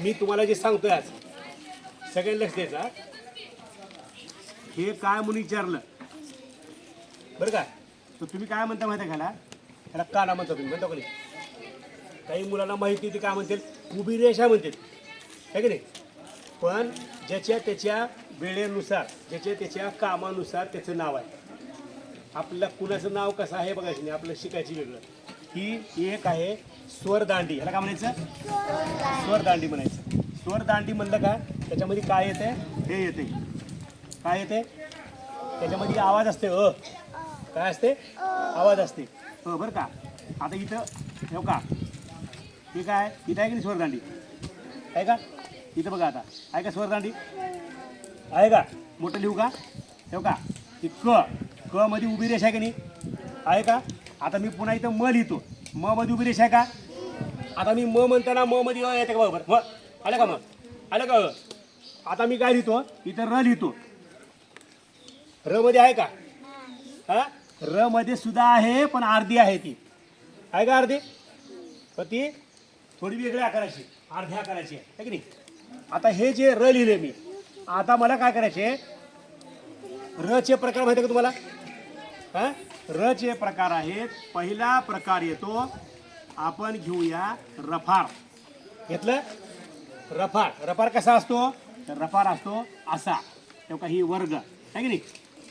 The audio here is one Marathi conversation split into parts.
मी तुम्हाला जे सांगतोय आज सगळ्यांना लक्ष द्यायचा हे. काय म्हणून विचारलं? बरं का? तर तुम्ही काय म्हणता माहिती आहे का ना ह्याला काना म्हणता तुम्ही? म्हणता का काही मुलांना माहिती ती काय म्हणतील? उभी रेषा म्हणतील. है की नाही? पण ज्याच्या त्याच्या वेळेनुसार ज्याच्या त्याच्या कामानुसार त्याचं नाव आहे. आपल्याला कुणाचं नाव कसं आहे बघायचं नाही आपलं शिकायची वेगळं. ही एक आहे स्वरदांडी. ह्याला काय म्हणायचं? स्वरदांडी म्हणायचं. स्वरदांडी म्हणलं का त्याच्यामध्ये काय येते? हे येते. काय येते? त्याच्यामध्ये आवाज असते अ. काय असते? आवाज असते. अ बरं का. आता इथं ठेव का? हे काय? इथं आहे की नाही स्वरदांडी? आहे का? इथं बघा आता. आहे का स्वरदांडी? आहे का? मोठं लिहू का? ठेव का? ती क. क मध्ये उभी रेष आहे की नाही? आहे का? आता मी पुन्हा इथं म लिहितो. म मध्ये उभी रेषा आहे का? आता मी म म्हणताना म मध्ये येते का बरोबर? म. आलं का मग आलं का? आता मी काय लिहितो? इथं र लिहितो. र मध्ये आहे का? हा. र मध्ये सुद्धा आहे पण अर्धी आहे ती. आहे का अर्धी? पण ती थोडी वेगळ्या आकाराची अर्ध्या आकाराची आहे. की नाही? आता हे जे र लिहिले मी आता मला काय करायचे? र चे प्रकार माहिती आहे का तुम्हाला? हं र चे प्रकार आहेत. पहिला प्रकार येतो आपण घेऊया रफार. घेतलं? रफार. रफार कसा असतो? तर रफार असतो असा. तेव्हा ही वर्ग. आहे की नाही?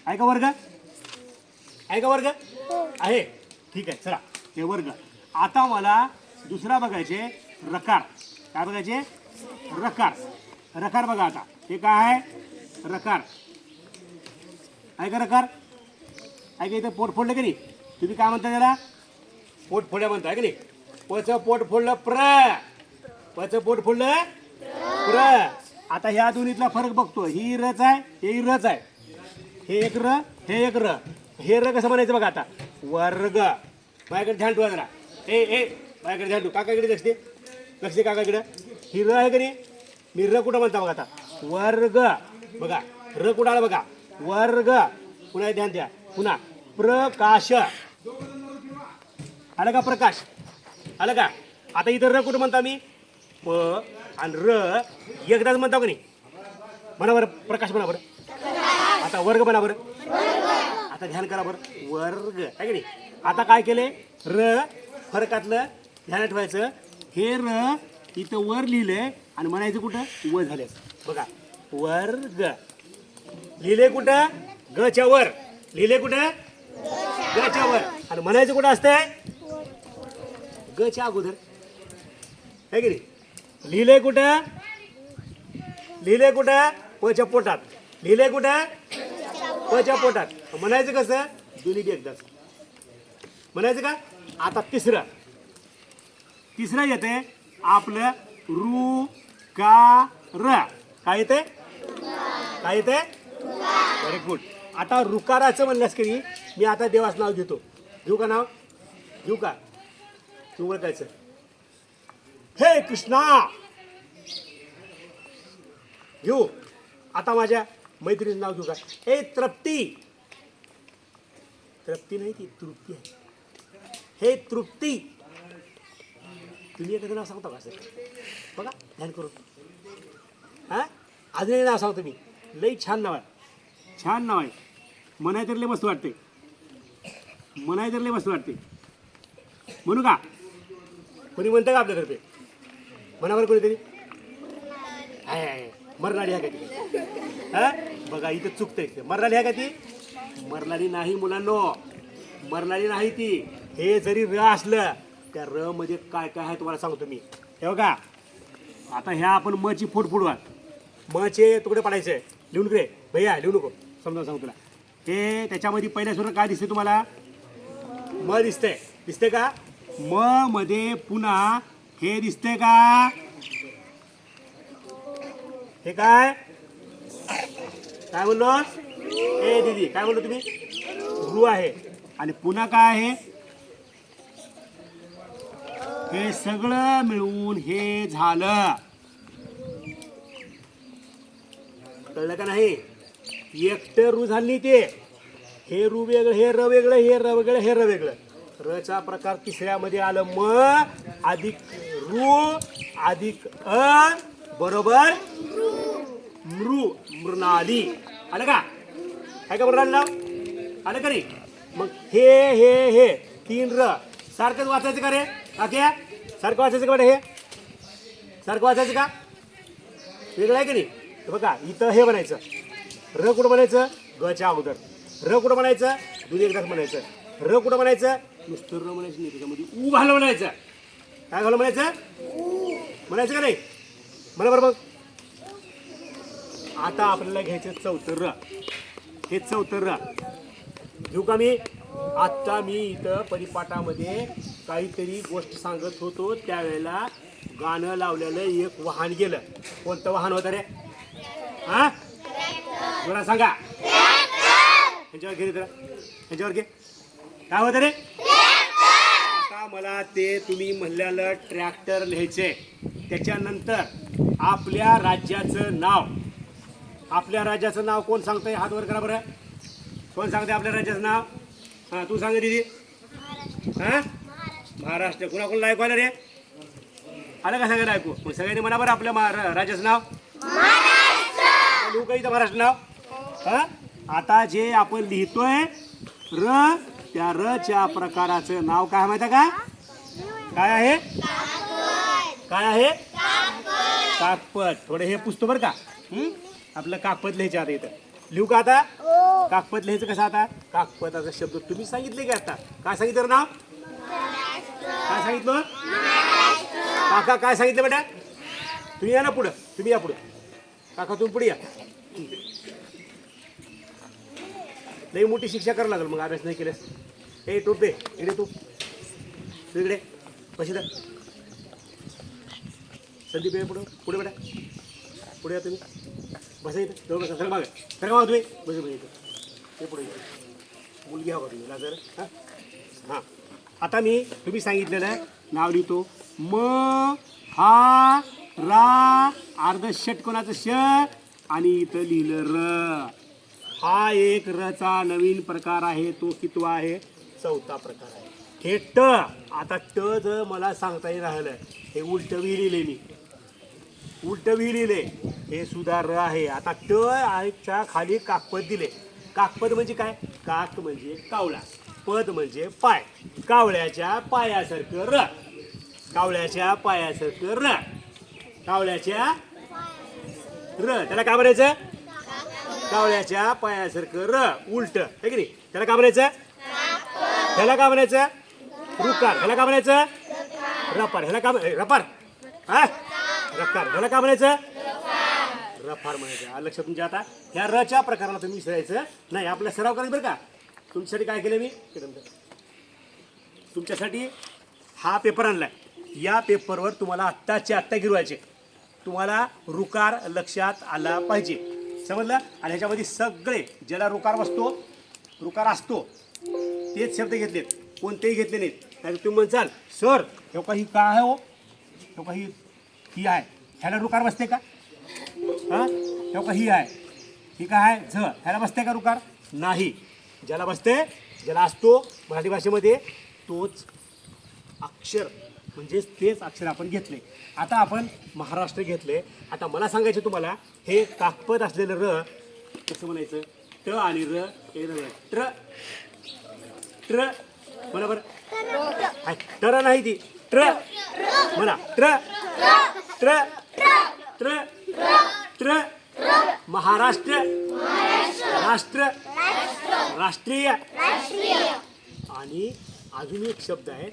आहे का वर्ग? आहे का वर्ग? आहे. ठीक आहे चला. हे वर्ग. आता मला दुसरा बघायचे रकार. काय बघायचे? रकार. रकार बघा आता. हे काय आहे? रकार. आहे का रकार? ऐका इथं पोट फोडलं की नाही? तुम्ही काय म्हणता त्याला? पोट फोड्या म्हणता की नाही? पच पोट फोडलं प्र. पच पोट फोडलं प्र. आता ह्या दोन्हीतला फरक बघतो. ही रच आहे हे रच आहे. हे एक र हे एक र. हे र कसं म्हणायचं बघा आता? वर्ग. माझ्याकडे ध्यान ठेवा जरा. ए ए माझ्याकडे ध्यान ठेवू. काकाकडे लक्ष दे. लक्ष दे काकाकडे. ही र आहे का नाही? मी र कुठं म्हणता बघा आता? वर्ग. बघा र कुठं आला बघा? वर्ग. पुन्हा ध्यान द्या. पुन्हा. प्रकाश. आलं का प्रकाश? आलं का? आता इथं र कुठं म्हणता मी प आणि र एकदाच म्हणता का नाही? म्हणा बरं प्रकाश म्हणा बरं. आता वर्ग म्हणा बरं. आता ध्यान करा बरं. वर्ग आहे की नाही? आता काय केले? र फरकातलं ध्यानात ठेवायचं. हे र इथं वर लिहिलंय आणि म्हणायचं कुठं? व झालं बघा. वर्ग. लिहिले कुठं? गच्या वर. लिहिले कुठं? गच्यावर. आणि म्हणायचं कुठं असतंय? गच्या अगोदर. आहे की नाही? लिहिले कुठं? लिहिले कुठं? पच्या पोटात. लिहिले कुठं? पच्या पोटात. म्हणायचं कसं? दोन्ही बी एकदाच. म्हणायचं का? आता तिसरं. तिसरं येते आपलं रु का र. काय येते काय येते व्हेरी गुड आता रुकाराचं म्हणल्यास की मी आता देवाचं नाव घेतो. घेऊ का नाव? घेऊ का? तू ओळखायचं. हे कृष्णा! घेऊ. आता माझ्या मैत्रिणीचं नाव घेऊ का? हे तृप्ती! तृप्ती नाही ती तृप्ती आहे. हे तृप्ती! तुम्ही एखादं नाव सांगता का सर? बघा ध्यान करून. हां? अजून नाव सांगतो मी. लई छान नाव आहे. छान नाव आहे. म्हणाय तर लय मस्त वाटते म्हणाय तर लय मस्त वाटते म्हणू का? कोणी म्हणतं का आपल्यातर्फे? म्हणावर कोणीतरी? आहे आहे मरणारी ह्या का ती? हा? बघा इथं चुकतंय मरणारी ह्या का ती? मरणारी नाही मुलांनो. मरणारी नाही ती. हे जरी र असलं त्या र मध्ये काय काय आहे तुम्हाला सांगतो मी. हे बघा. आता ह्या आपण मची ची फुडवा मचे म चे तुकडे पाडायचे. लिहून रे भैया लिहू नको. समजा सांगू तुला. हे त्याच्यामध्ये पहिल्या सुरू काय दिसते तुम्हाला? म दिसतंय. दिसते का? म मध्ये पुन्हा हे दिसते का? हे काय? काय बोललो? ए दीदी काय बोललो तुम्ही? रु आहे. आणि पुन्हा काय आहे? हे सगळं मिळून हे झालं. कळलं का नाही? एकटं रू झाली ते. हे रू वेगळं हे र वेगळं हे र वेगळं हे र वेगळं. रचा प्रकार तिसऱ्यामध्ये आलं म अधिक रू अधिक अ बरोबर मृ मृणाली. आलं का? काय का बरं नाव? आलं का रे मग हे हे हे तीन र. सारखंच वाचायचं का रे? काक्या सारखं वाचायचं का बेटा हे? सारखं वाचायचं का? वेगळं आहे का नाही? बघा इथं हे बनायचं. र कुठं म्हणायचं? गच्या अगोदर. र कुठं म्हणायचं? दोन्ही एकदाच म्हणायचं. र कुठं म्हणायचं? नुसतं र म्हणायचं नाही त्याच्यामध्ये ऊ घालं म्हणायचं. काय घालं म्हणायचं? म्हणायचं का नाही? म्हणा बरं मग. आता आपल्याला घ्यायचं चौथं र. हे चौथं र. घेऊ का मी? आत्ता मी इथं परिपाठामध्ये काहीतरी गोष्ट सांगत होतो. त्यावेळेला गाणं लावलेलं एक वाहन गेलं. कोणतं वाहन होतं रे? हा? बरं सांगा. ह्याच्यावर घे जरा. ह्याच्यावर घे. काय होतं रे? आता मला ते तुम्ही म्हणलेलं ट्रॅक्टर लिहायचे. त्याच्यानंतर आपल्या राज्याचं नाव. आपल्या राज्याचं नाव कोण सांगतंय? हात वर करा बरं. कोण सांगते आपल्या राज्याचं नाव? हां तू सांग दिदी. हां? महाराष्ट्र. कुणा कोणाला ऐकू आलं रे? आलं का सगळ्यांना ऐकू मग सगळ्यांनी म्हणा बरं आपल्या महा- राज्याचं नाव. लिहू का इथं महाराष्ट्र नाव? हा? आता जे आपण लिहितोय र त्या र च्या प्रकाराचं नाव काय माहिती आहे का? काय आहे? काय आहे? कागपद थोडं हे पुसतो बरं का. हं? आपलं कागपद लिहायचं आता इथं. लिहू का आता? कागपद लिहायचं कसं आता? कागपदाचा शब्द तुम्ही सांगितले का आता? काय सांगितलं रे नाव? काय सांगितलं? काका काय सांगितलं बेटा? तुम्ही या ना पुढं. तुम्ही या पुढं. काका तुम्ही पुढे या. लई मोठी शिक्षा करावं लागेल मग अभ्यास नाही केल्यास. ए टोपे इकडे तू. तू इकडे. कशी दा संदीप ये पुढं. पुढे बेटा पुढे या तुम्ही. बसा इथं. जवळ बसा. सर मागे. सर का तुम्ही. बस बस इथं. हे पुढे इथं. मुलगी हवा तुम्ही. लाजर हां? हां. आता मी तुम्ही सांगितलेलं नाव लिहितो. म हा रा अर्ध षटकोणाचं श? आणि इथं लिहिलं र. हा एक रचा नवीन प्रकार आहे तो कितवा आहे? चौथा प्रकार आहे. हे ट आता ट जर मला सांगता येईल राहिलं हे उलट लिहिले मी. उलट लिहिले हे सुद्धा र आहे. आता ट च्या खाली काकपद दिले. काकपद म्हणजे काय? काक म्हणजे कावळा. पद म्हणजे पाय. कावळ्याच्या पायासारखं र. कावळ्याच्या पायासारखं र. कावळ्याच्या र. त्याला काय म्हणायचं? कावळ्याच्या पायासारखं र उलट. हे की नाही? त्याला का म्हणायचं? ह्याला का म्हणायचं? रुकार ह्याला का म्हणायचं? रपार. ह्याला का रपार. हा? रकार ह्याला का म्हणायचं? रफार म्हणायचं. लक्षात तुमच्या आता. ह्या रच्या प्रकाराला तुम्ही विसरायचं नाही. आपला सराव करायचं बरं का? तुमच्यासाठी काय केलं मी? तुमच्यासाठी हा पेपर आणलाय. या पेपरवर तुम्हाला आत्ताचे आत्ता गिरवायचे. तुम्हाला रुकार लक्षात आला पाहिजे. समजलं? आणि ह्याच्यामध्ये सगळे ज्याला रुकार बसतो रुकार असतो तेच शब्द घेतलेत. कोणतेही घेतले नाहीत. नाही तुम्ही म्हणसाल सर हे काही काय आहे हो? हे काही ही आहे. ह्याला रुकार बसते का? हां? हे का ही आहे. ही काय आहे? झ ह्याला बसते का रुकार? नाही. ज्याला बसते ज्याला असतो मराठी भाषेमध्ये तोच अक्षर. म्हणजेच तेच अक्षर आपण घेतले. आता आपण महाराष्ट्र घेतले. आता मला सांगायचं तुम्हाला हे ताकपत असलेलं र कसं म्हणायचं? ट आणि र हे र ट्र. ट्र. बरोबर? टर नाही ती. ट्र. म्हणा. ट्र. ट्र. ट्र. ट्र. महाराष्ट्र. राष्ट्र. राष्ट्रीय. आणि अजून एक शब्द आहे.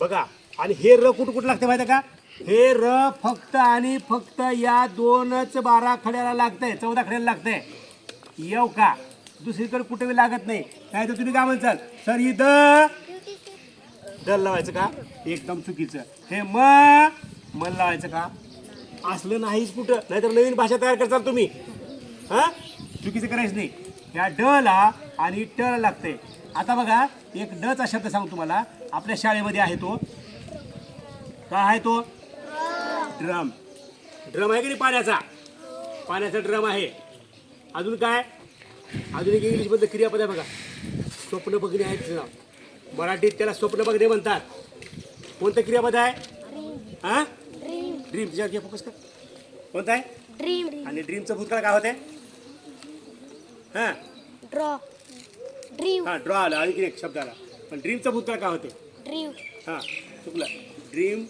बघा आणि हे र कुठं कुठं लागते माहिती आहे का? हे र फक्त आणि फक्त या दोनच बारा खड्याला लागतंय चौदा खड्याला लागतंय. येऊ का? दुसरीकडे कुठे लागत नाही. काय तर तुम्ही काय म्हणसाल सर ही द दल लावायचं का? एकदम चुकीचं. हे म मन लावायचं का? असलं नाहीच कुठं. नाहीतर नवीन भाषा तयार करताल तुम्ही. हा? चुकीचं करायचं नाही. या ड ला आणि ट लागतंय. लागते आता बघा एक डचा शब्द सांगतो तुम्हाला. आपल्या शाळेमध्ये आहे तो. काय आहे तो? ड्रम. ड्रम आहे की नाही पाण्याचा? पाण्याचा ड्रम आहे. अजून काय? अजून एक इंग्लिशमधलं क्रियापद आहे बघा. स्वप्न बघणे आहे त्याचं नाव. मराठीत त्याला स्वप्न बघणे म्हणतात. कोणतं क्रियापद आहे? हा? ड्रीम तिच्यावर घे फोकस कर. कोणता आहे? ड्रीम आणि ड्रीमचं भूतकाळ काय होते हां? ड्रॉ ड्रीम हां ड्रॉ आलं. आणखी एक शब्द आला. पण ड्रीमचं भूतकाळ काय होते ड्रीम हां चुकलं. ड्रीम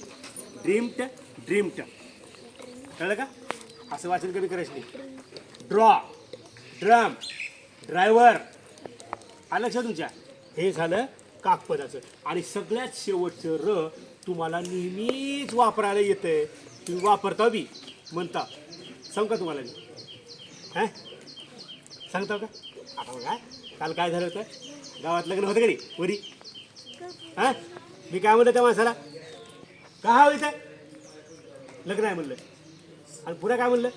ड्रीमट ड्रीमट कळलं का? असं वाचन कमी करायचं नाही. ड्रॉ ड्रम ड्रायव्हर आलं लक्षात तुमच्या? हे झालं काकपदाचं. आणि सगळ्यात शेवटचं र तुम्हाला नेहमीच वापरायला येतं तुम्ही वापरता बी. म्हणता. सांगू का तुम्हाला मी? हां? सांगता का? आता बघा. काल काय झालं होतं? गावात लग्न होतं का नाही? वरी? हां? मी काय म्हणतो त्या माणसाला? का हवं इथे? लग्न आहे म्हणलं. आणि पुढे काय म्हणलं?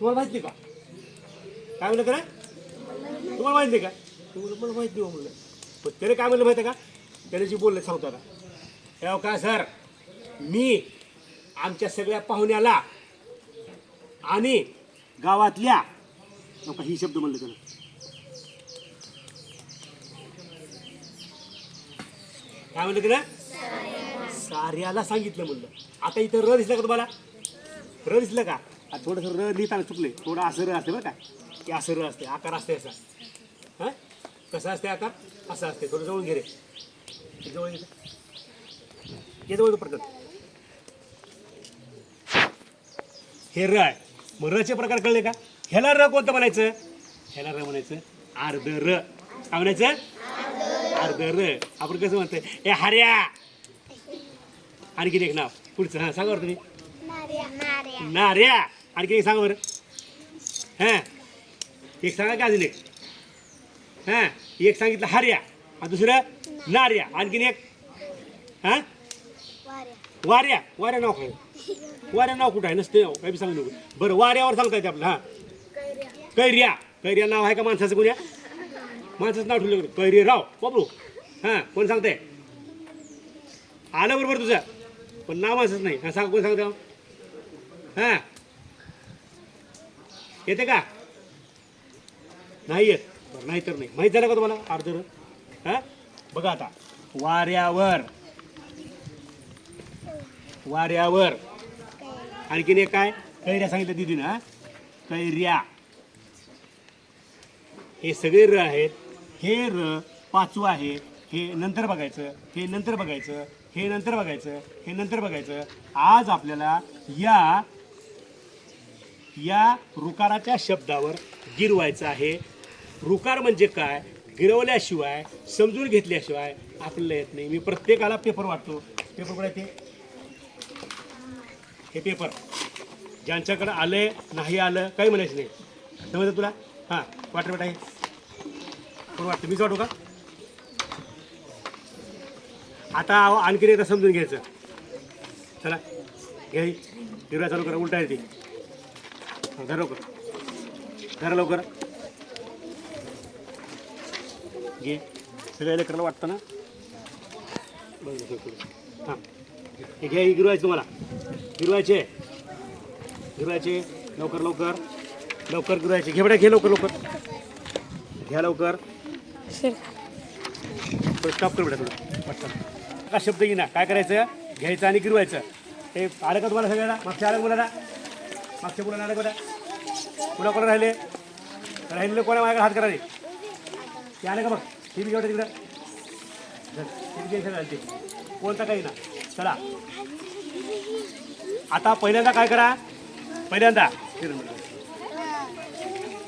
तुम्हाला माहीत नाही का? काय म्हणलं करा तुम्हाला माहीत नाही का? तुम्हाला मला माहीत नाही हो म्हणलं. पण त्याने काय म्हणलं माहिती आहे का? त्याने जी बोललं सांगतो का? हे हो का सर? मी आमच्या सगळ्या पाहुण्याला आणि गावातल्या नका ही शब्द म्हणलं त्यानं काय म्हणलं त्यानं साऱ्याला सांगितलं म्हणलं. आता इथं र दिसलं का तुम्हाला? र दिसलं का? आता थोडंसं र लिहिताना चुकले थोडं असं र असते बरं का? की असं र असते आकार असते असा हां? कसं असते आकार? असं असते थोडं जवळ घे रे. जवळ घे. जवळ प्रकार हे र आहे. मग रचे प्रकार कळले का? ह्याला र कोणतं म्हणायचं? ह्याला र म्हणायचं अर्ध र. काय म्हणायचं? अर्ध र. आपण कसं म्हणतोय? ए हर्या आणखीन एक नाव. पुढचं हां सांगा बरं तुम्ही. नार्या. आणखी एक सांगा बरं. हां. एक सांगा का अजून एक? हां. एक सांगितलं हर्या. आणि दुसरं? नार्या. आणखीन एक? हां? वाऱ्या. वाऱ्या. नाव काय? वाऱ्या नाव कुठं आहे? नसते काही बी सांगू नको. बरं वाऱ्यावर सांगता येते आपलं हां. कैर्या कैर्या नाव आहे का माणसाचं कोण्या? माणसाचं नाव ठेवलं कैरी राव. बाबू हां कोण सांगते आलं बरोबर तुझं. पण नाव असंच नाही. हां सांग कोण सांगतो हो? हां? येते का? नाही येत. बरं नाही तर नाही. माहीत झालं का तुम्हाला? अर्धर हां? बघा आता. वाऱ्यावर. वाऱ्यावर. आणखीन एक काय? कैऱ्या सांगितलं दिदीनं हा? कैऱ्या. हे सगळे र आहेत. हे र पाचवं आहे. हे नंतर बघायचं. हे नंतर बघायचं. हे नंतर बघायचं हे नंतर बघायचं. आज आपल्याला या या रुकाराच्या शब्दावर गिरवायचं आहे. रुकार म्हणजे काय? गिरवल्याशिवाय समजून घेतल्याशिवाय आपल्याला येत नाही. मी प्रत्येकाला पेपर वाटतो. पेपर कुठे ते? हे पेपर ज्यांच्याकडं आलंय नाही आलं काही म्हणायचं नाही. समजलं तुला? हां वाटर बेटा बरं वाटतं. मीच वाटू का? आता आणखीन एकदा समजून घ्यायचं. चला घ्या ही. गिरवा चालू करा उलटा येते. धरा लवकर. धरा लवकर. घे. सगळ्या लेकराला वाटतं ना. हां. हे घ्या ही गिरवायचं तुम्हाला. गिरवायचे गिरवायचे लवकर लवकर. लवकर गिरवायचे घे बेटा घे लवकर लवकर. घ्या लवकर. स्टॉप कर बेटा थोडं. पटकन का शब्द येईना. काय करायचं? घ्यायचं आणि गिरवायचं. हे आलं का तुम्हाला सगळ्यांना? मागच्या आलं मुलांना मागच्या मुलांना आलं बेटा कुणा कोणा राहिले? राहिलेलं कोणा माझ्या हात करा रे ते आलं का बघ टी व्ही तिकडं. चल, कोणता काही ना. चला. आता पहिल्यांदा काय करा? पहिल्यांदा.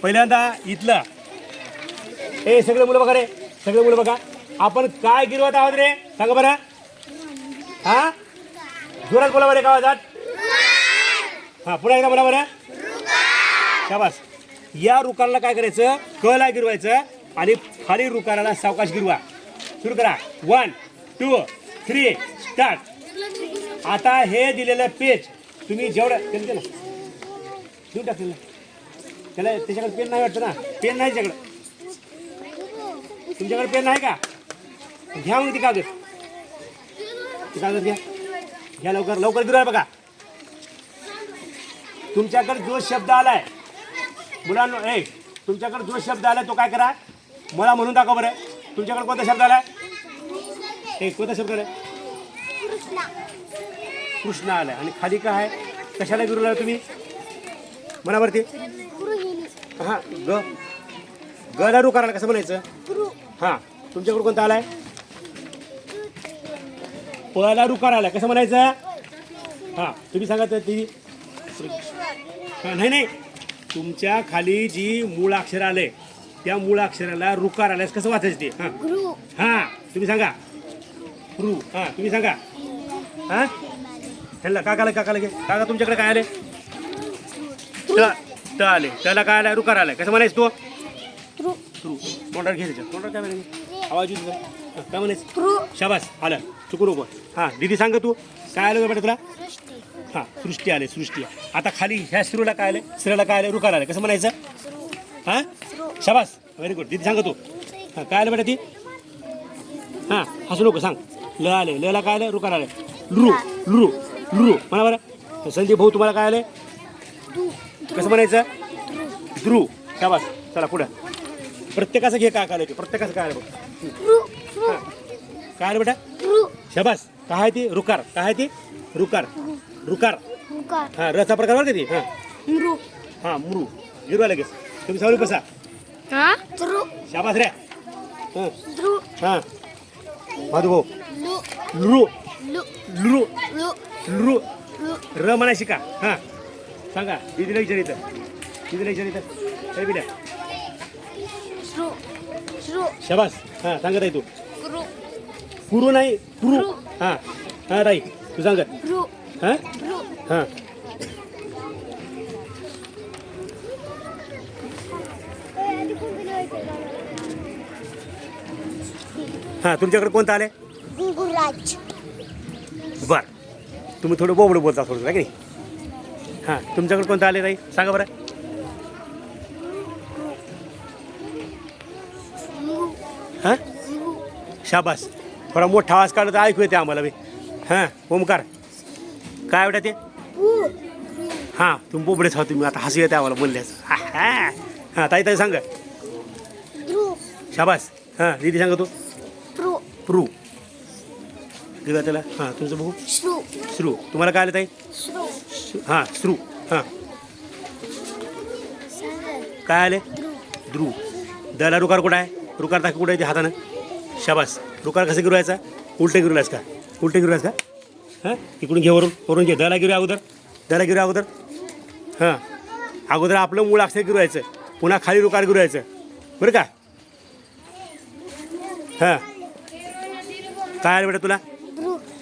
पहिल्यांदा इथलं. हे सगळे मुलं बघा रे. सगळे मुलं बघा. आपण काय गिरवत आहोत रे? सांगा बरं. हा? जोरात बोला बरे गावात हा पुन्हा एकदा बोला बरं. शाबास. या रुकाराला काय करायचं? कला गिरवायचं आणि खाली रुकाराला सावकाश गिरवा. सुरू करा. वन टू थ्री स्टार्ट आता हे दिलेलं पेज तुम्ही जेवढं त्याला दे देऊन टाकलेलं त्याला त्याच्याकडे पेन नाही वाटतं ना? पेन नाही त्याच्याकडं. तुमच्याकडे पेन नाही का? घ्या मग ती कागद. ती कागद घ्या. घ्या लवकर. लवकर गिरवा बघा. तुमच्याकडे जो शब्द आलाय मुलांनो ए तुमच्याकडे जो शब्द आलाय तो काय करा? मला म्हणून दाखवा बरं. तुमच्याकडे कोणता शब्द आलाय? ए कोणता शब्द आलाय? कृष्ण आलाय. आणि खाली काय आहे? कशाला गिरवला तुम्ही? मनावरती हां ग. गला रू करायला कसं म्हणायचं? हां तुमच्याकडे कोणता आलाय? पला रू करायला कसं म्हणायचं? हां तुम्ही सांगा तर ती. हां नाही नाही. तुमच्या खाली जी मूळ अक्षर आले त्या मूळ अक्षराला रुकार आल्यास कसं वाचायचं ते? हां. हां तुम्ही सांगा. रू. हां तुम्ही सांगा. हां? ह्यांना काकाला काकाला घे काका तुमच्याकडे काय आले? त त आले. त्याला काय आलं? रुकार आलाय कसं म्हणायचं तो? तृ थ्रू तोंडावर घे त्याच्यात. तोंडावर काय म्हणायचं? आवाज येतो तुझा काय म्हणायचं? शाबास. आलं. चुकू नको हां दीदी सांग तू. काय आलं बेटा तुला? हां सृष्टी आले सृष्टी. आता खाली ह्या स्त्रीला काय आलं स्त्रीला काय आलं रुकार आलं कसं म्हणायचं? हां? शाबास. व्हेरी गुड दीदी सांग तू. हां काय आलं बेटा ती? हां हसू नको सांग. ल आले लला काय आलं रुकार आलं लुरू लुरू लुरू म्हणा बरं. संदीप भाऊ तुम्हाला काय आलं कसं म्हणायचं? ध्रुव शाबास. चला पुढं. प्रत्येकाचं घे काय ते? प्रत्येकाचं काय आलं बघ. काय आलं बेटा? शाबास. काय आहे ती? रुकार. काय आहे ती? रुकार. रुकार. उकार हां रचा प्रकार बरं का ती? हां. मृ. हां मुरू गिरवा लगेच. तुम्ही सावली बसा. हा? तृ शाबास रे. हां. तृ हां. माधू भाऊ लु. लुरू लु. लुरू लु. लुरू लु. र म्हणा शिका. हां. सांगा. दिदीला विचार इथं दिदीला विचार इथं काय बिल्या श्रु श्रु शाबास. हां सांगत आहे तू. गृ कुरू नाही कुरू. हां हां ताई तू सांगत हां? हां. हां तुमच्याकडे कोणतं आले गुंगुराज बर. तुम्ही थोडं बोबडं बोलता थोडं नाही? हां तुमच्याकडे कोणतं आले ताई? सांगा बरं. हां? शाबास. थोडा मोठा आवाज काढला तर ऐकू येते आम्हाला बी. हां ओमकार. काय बेटा ते? हां तुम्ही बोबडेच आहात तुम्ही. आता हसू येते आम्हाला बोलल्यास हां हां. ताई ताई सांगा. शाबास. हां दीदी सांगा तू. प्रू. दिला त्याला. हां तुमचं बघू. श्रु. तुम्हाला काय आलं ताई? हां श्रू. हां. काय आले? ध्रुव. दला रुकार कुठं आहे? रुकार दाखव कुठं आहे ते हातानं? शाबास. रुकार कसं गिरवायचा उलटे गिरवलास का? उलटे गिरवलास का? हां? इकडून घे वरून वरून घे. दला गिरूया अगोदर. दला गिरूया अगोदर. हां. अगोदर आपलं मूळ अक्षर गिरवायचं पुन्हा खाली रुकार गिरवायचं बरं का? हां. काय आलं बेटा तुला?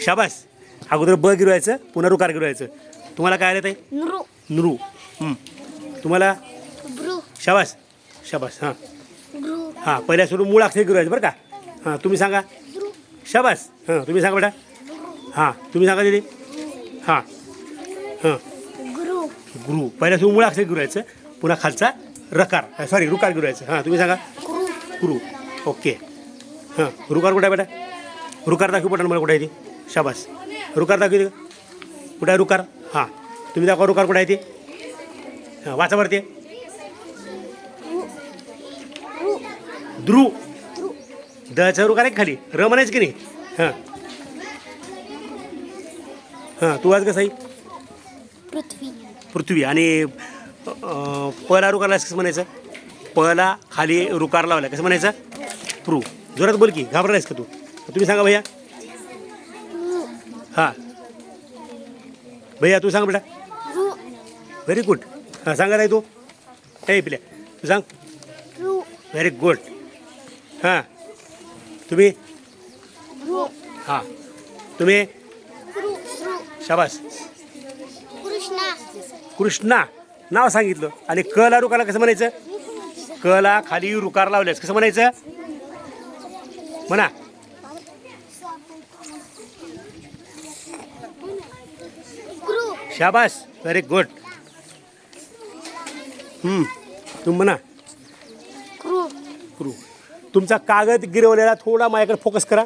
शाबास. अगोदर ब गिरवायचं पुन्हा रुकार गिरवायचं तुम्हाला काय आलं ते नृ. हं. तुम्हाला? शाबास. शाबास. हां. ग्रू हां पहिल्या सुरू मूळ अक्षर गिरवायचं बरं का? हां तुम्ही सांगा. शाबास. हां तुम्ही सांगा बेटा. हां तुम्ही सांगा दिदी. हां हां. गुरु. पहिल्या सुरू मूळ अक्षर गिरवायचं पुन्हा खालचा रकार. सॉरी रुकार गिरवायचं हां तुम्ही सांगा. गुरु. ओके. हां रुकार कुठं आहे बेटा? रुकार दाखवू पटा मला कुठं आहे ती. शाबास. रुकार दाखवू दे कुठं आहे रुकार? हां तुम्ही दाखवा रुकार कुठं आहे ती. हां वाचा बरं ते रु रु रुकार का खाली? र म्हणायचं की नाही? हां. हां तू आज कसं आहे? पृथ्वी. पृथ्वी. आणि पला रुकारला कसं म्हणायचं? पला खाली रुकार लावला कसं म्हणायचं? प्रू. जोरात बोल की घाबरलायस का तू? तुम्ही सांगा भैया. हां. भैया तू सांग बेटा. व्हेरी गुड हां सांगा ताई तू. हे पिल्या. तू सांग. व्हेरी गुड हां. तुम्ही? हां. तुम्ही? शाबास. कृष्णा. कृष्णा. नाव सांगितलं. आणि क ला रुकारला कसं म्हणायचं? क ला खाली रुकार लावल्यास कसं म्हणायचं? म्हणा. शाबास. व्हेरी गुड तुम्ही म्हणा. क्रू क्रू तुमचा कागद गिरवलेला थोडा माझ्याकडे फोकस करा.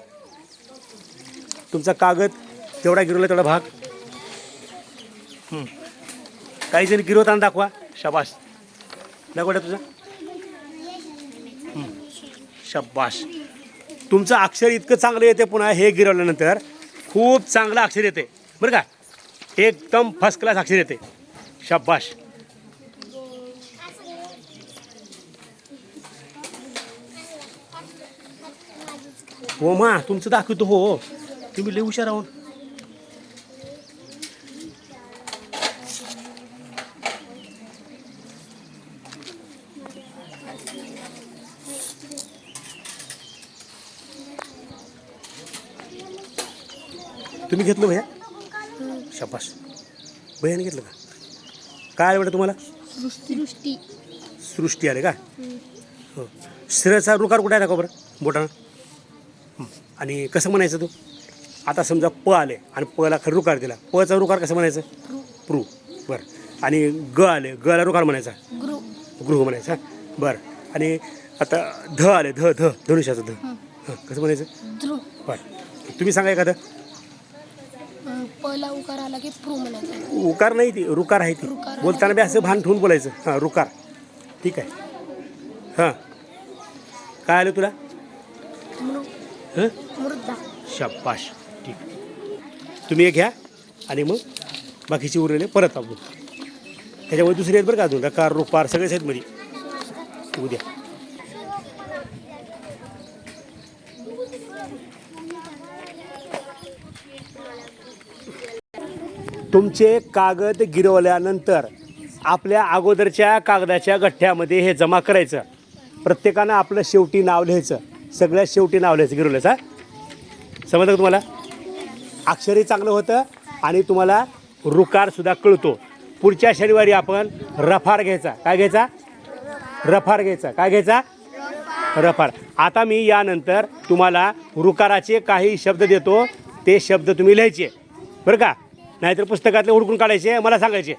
तुमचा कागद तेवढा गिरवला तेवढा भाग. काही जण गिरवताना दाखवा. शबाश दाखवड्या तुझा? हं. तुमचं अक्षर इतकं चांगलं येते पुन्हा हे गिरवल्यानंतर. खूप चांगलं अक्षर येते. बरं का? एकदम फर्स्ट क्लास अक्षर येते. शाबाश हो मा तुमचं दाखवतो हो तुम्ही लय हुशार आहो तुम्ही घेतलं भैया? शपास भैयाने घेतलं का? काय आलं तुम्हाला? दृष्टी सृष्टी. आले का? हो. श्रेचा रुकार कुठे आहे का बरं. बोटानं. हं. आणि कसं म्हणायचं तू? आता समजा प आले आणि पला खरं रुकार दिला. पचा रुकार कसं म्हणायचं? प्रू बरं. आणि ग आले. गला रुकार म्हणायचा? गुरु गृह म्हणायचा. बरं. आणि आता ध आले. ध ध. धनुष्याचं ध. हं, कसं म्हणायचं? बरं. तुम्ही सांगा एखादं. पला उकार आला की प्रू म्हणायचं. उकार नाही ती. रुकार आहे ती. बोलताना बी असं भान ठेवून बोलायचं. हां रुकार ठीक आहे. हां. काय आलं तुला? हं? मृदा. शाबाश. ठीक. तुम्ही एक घ्या आणि मग बाकीचे उरलेले परत आपण. त्याच्यामुळे दुसरे आहेत बरं का अजून. रकार रुपार सगळेच आहेत मध्ये उद्या. तुमचे कागद गिरवल्यानंतर आपल्या अगोदरच्या कागदाच्या गठ्ठ्यामध्ये हे जमा करायचं. प्रत्येकानं आपलं शेवटी नाव लिहायचं. सगळ्यात शेवटी नाव लिहायचं. गिरवल्याचं समजलं का तुम्हाला? अक्षरही चांगलं होतं आणि तुम्हाला रुकारसुद्धा कळतो. पुढच्या शनिवारी आपण रफार घ्यायचा. काय घ्यायचा? रफार घ्यायचा. काय घ्यायचा? रफार. आता मी यानंतर तुम्हाला रुकाराचे काही शब्द देतो. ते शब्द तुम्ही लिहायचे. बरं का? नाहीतर पुस्तकातले हुडकून काढायचे मला सांगायचे.